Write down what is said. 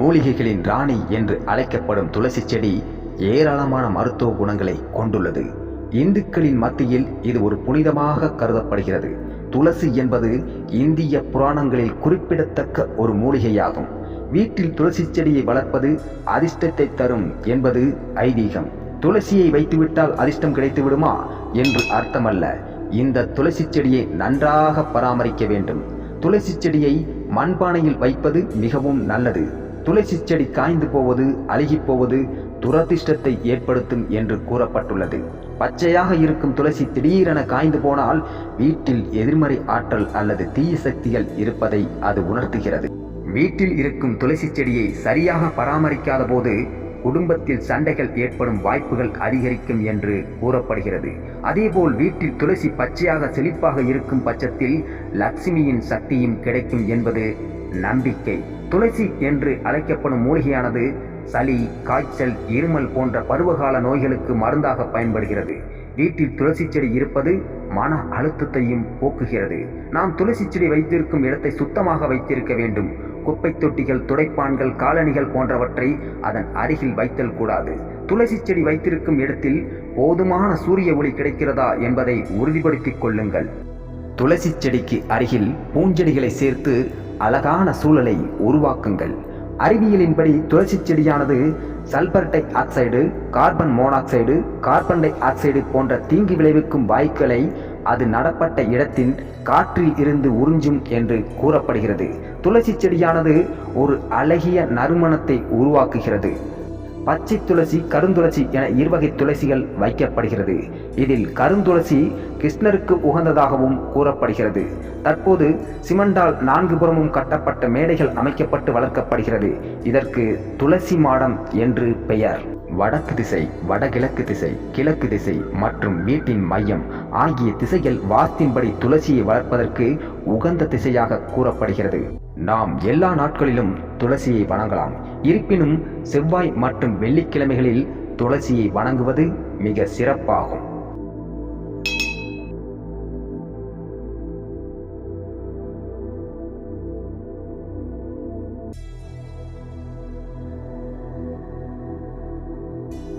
மூலிகைகளின் ராணி என்று அழைக்கப்படும் துளசி செடி ஏராளமான மருத்துவ குணங்களை கொண்டுள்ளது. இந்துக்களின் மத்தியில் இது ஒரு புனிதமாக கருதப்படுகிறது. துளசி என்பது இந்திய புராணங்களில் குறிப்பிடத்தக்க ஒரு மூலிகையாகும். வீட்டில் துளசி செடியை வளர்ப்பது அதிர்ஷ்டத்தை தரும் என்பது ஐதீகம். துளசியை வைத்துவிட்டால் அதிர்ஷ்டம் கிடைத்து விடுமா என்று அர்த்தமல்ல. இந்த துளசி செடியை நன்றாக பராமரிக்க வேண்டும். துளசி செடியை மண்பானையில் வைப்பது மிகவும் நல்லது. துளசி செடி காய்ந்து போவது அழுகிப் போவது துரதிர்ஷ்டத்தை ஏற்படுத்தும் என்று கூறப்பட்டுள்ளது. பச்சையாக இருக்கும் துளசி திடீரென காய்ந்து போனால் வீட்டில் எதிர்மறை ஆற்றல் அல்லது தீய சக்திகள் இருப்பதை அது உணர்த்துகிறது. வீட்டில் இருக்கும் துளசி செடியை சரியாக பராமரிக்காத போது குடும்பத்தில் சண்டைகள் ஏற்படும் வாய்ப்புகள் அதிகரிக்கும் என்று கூறப்படுகிறது. அதேபோல் வீட்டில் துளசி பச்சையாக செழிப்பாக இருக்கும் பட்சத்தில் லட்சுமியின் சக்தியும் கிடைக்கும் என்பது நம்பிக்கை. துளசி என்று அழைக்கப்படும் மூலிகையானது சளி காய்ச்சல் இருமல் போன்ற பருவகால நோய்களுக்கு மருந்தாக பயன்படுகிறது. வீட்டில் துளசி செடி இருப்பது மன அழுத்தத்தையும் போக்குகிறது. நாம் துளசி செடி வைத்திருக்கும் இடத்தை சுத்தமாக வைத்திருக்க வேண்டும். குப்பை தொட்டிகள் துடைப்பான்கள் காலணிகள் போன்றவற்றை அதன் அருகில் வைத்தல் கூடாது. துளசி செடி வைத்திருக்கும் இடத்தில் போதுமான சூரிய ஒளி கிடைக்கிறதா என்பதை உறுதிப்படுத்திக் கொள்ளுங்கள். துளசி செடிக்கு அருகில் பூஞ்செடிகளை சேர்த்து அழகான சூழலை உருவாக்குங்கள். அறிவியலின்படி துளசி செடியானது sulphur dioxide carbon monoxide carbon dioxide போன்ற தீங்கு விளைவிக்கும் வாயுக்களை அது நடப்பட்ட இடத்தின் காற்றில் இருந்து உறிஞ்சும் என்று கூறப்படுகிறது. துளசி செடியானது ஒரு அழகிய நறுமணத்தை உருவாக்குகிறது. பச்சை துளசி கருந்துளசி என இருவகை துளசிகள் வைக்கப்படுகிறது. இதில் கருந்துளசி கிருஷ்ணருக்கு உகந்ததாகவும் கூறப்படுகிறது. தற்போது சிமெண்டால் நான்கு புறமும் கட்டப்பட்ட மேடைகள் அமைக்கப்பட்டு வளர்க்கப்படுகிறது. இதற்கு துளசி மாடம் என்று பெயர். வடக்கு திசை வடகிழக்கு திசை கிழக்கு திசை மற்றும் வீட்டின் மையம் ஆகிய திசைகள் வாஸ்தின்படி துளசியை வளர்ப்பதற்கு உகந்த திசையாக கூறப்படுகிறது. நாம் எல்லா நாட்களிலும் துளசியை வணங்கலாம். இருப்பினும் செவ்வாய் மற்றும் வெள்ளிக்கிழமைகளில் துளசியை வணங்குவது மிக சிறப்பாகும்.